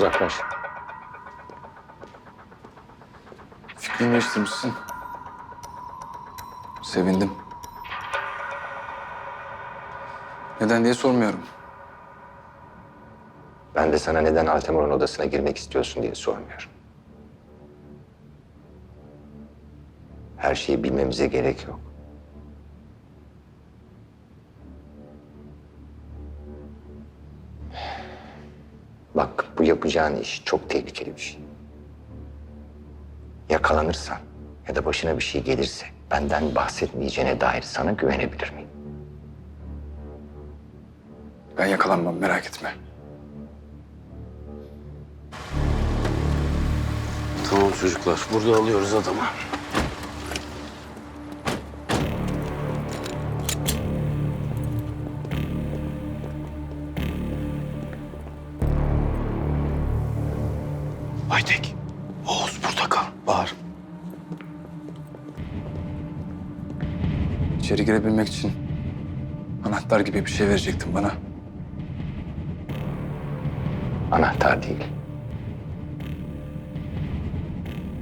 Uzaklaş. Fikrini değiştirmişsin. Sevindim. Neden diye sormuyorum. Ben de sana neden Altemur'un odasına girmek istiyorsun diye sormuyorum. Her şeyi bilmemize gerek yok. Bu yapacağın iş çok tehlikeli bir şey. Yakalanırsan ya da başına bir şey gelirse benden bahsetmeyeceğine dair sana güvenebilir miyim? Ben yakalanmam merak etme. Tamam çocuklar, burada alıyoruz adamı. İçeri girebilmek için anahtar gibi bir şey verecektin bana. Anahtar değil.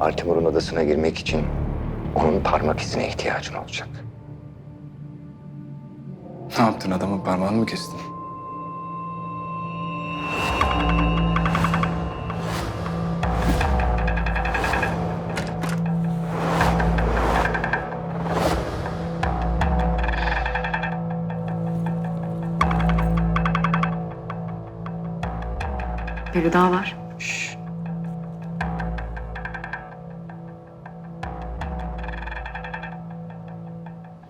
Altimur'un odasına girmek için onun parmak izine ihtiyacın olacak. Ne yaptın adamın parmağını mı kestin? Biri daha var.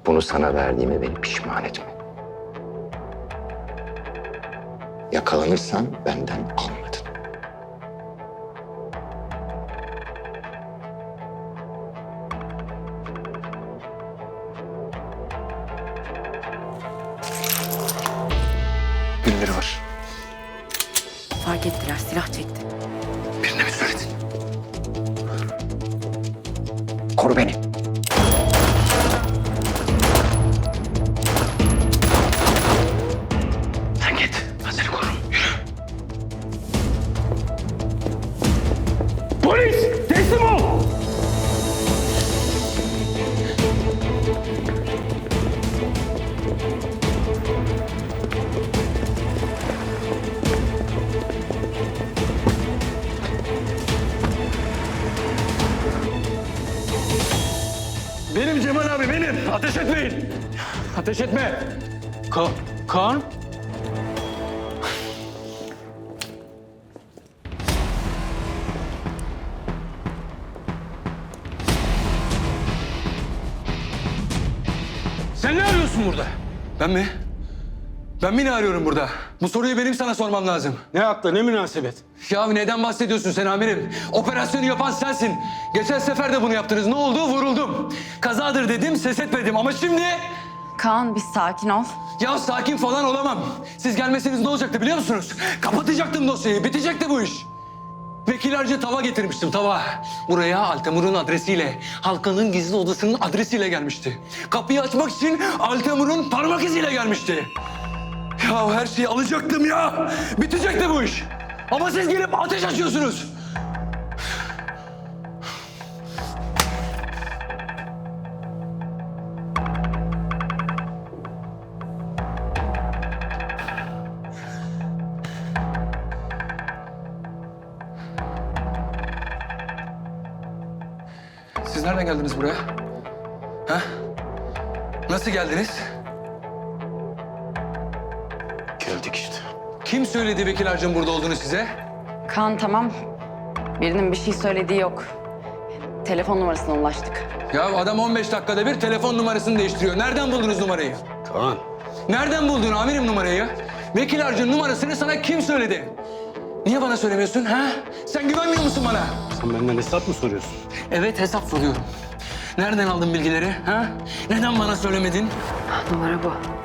Bunu sana verdiğime beni pişman etme. Yakalanırsan benden almadın. Birileri var. Fark ettiler, silah çekti. Birine mi söyledin? Koru beni. Ateş etmeyin. Ateş etme. Ka Kaan. Sen ne arıyorsun burada? Ben mi? Ben mi ne arıyorum burada? Bu soruyu benim sana sormam lazım. Ne hakla ne münasebet? Ya neden bahsediyorsun sen amirim? Operasyonu yapan sensin. Geçen sefer de bunu yaptınız. Ne oldu? Vuruldum. Kazadır dedim, ses etmedim. Ama şimdi... Kaan bir sakin ol. Ya sakin falan olamam. Siz gelmeseniz ne olacaktı biliyor musunuz? Kapatacaktım dosyayı, bitecekti bu iş. Vekillerce tava getirmiştim, tava. Buraya Altemur'un adresiyle, Halkan'ın gizli odasının adresiyle gelmişti. Kapıyı açmak için Altemur'un parmak iziyle gelmişti. Ya her şeyi alacaktım ya. Bitecekti bu iş. Ama siz gelip ateş açıyorsunuz. Siz nereden geldiniz buraya? Ha? Nasıl geldiniz? Geldik işte. Kim söyledi Vekil Harcın burada olduğunu size? Kaan tamam. Birinin bir şey söylediği yok. Telefon numarasına ulaştık. Ya adam 15 dakikada bir telefon numarasını değiştiriyor. Nereden buldunuz numarayı? Kaan, Nereden buldun amirim numarayı? Vekil Harcın numarasını sana kim söyledi? Niye bana söylemiyorsun ha? Sen güvenmiyor musun bana? Sen benden hesap mı soruyorsun? Evet hesap soruyorum. Nereden aldın bilgileri ha? Neden bana söylemedin? Numara bu.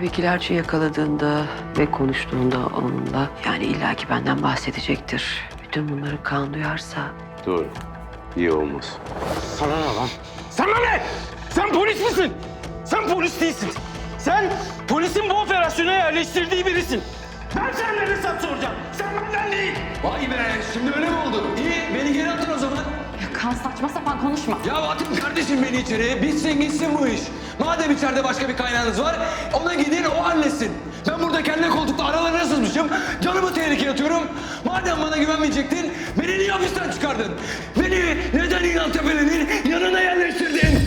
Vekillerce yakaladığında ve konuştuğunda onunla yani illaki benden bahsedecektir. Bütün bunları kan duyarsa doğru. İyi olmaz. Sana ne lan? Sana ne? Sen polis misin? Sen polis değilsin. Sen polisin bu operasyona yerleştirdiği birisin. Ben senden hesap soracağım. Sen benden değil. Vay be şimdi öyle mi oldu? İyi beni geri atın o zaman. Ya Kaan saçma sapan konuşma. Ya atın kardeşim beni içeri. Bitsin gitsin bu iş. Madem içeride başka bir kaynağınız var, ona gidin o halletsin. Ben burada kendi koltukta aralarına sızmışım. Canımı tehlikeye atıyorum. Madem bana güvenmeyecektin, beni niye hapisten çıkardın? Beni neden İlhan Tepe'nin yanına yerleştirdin?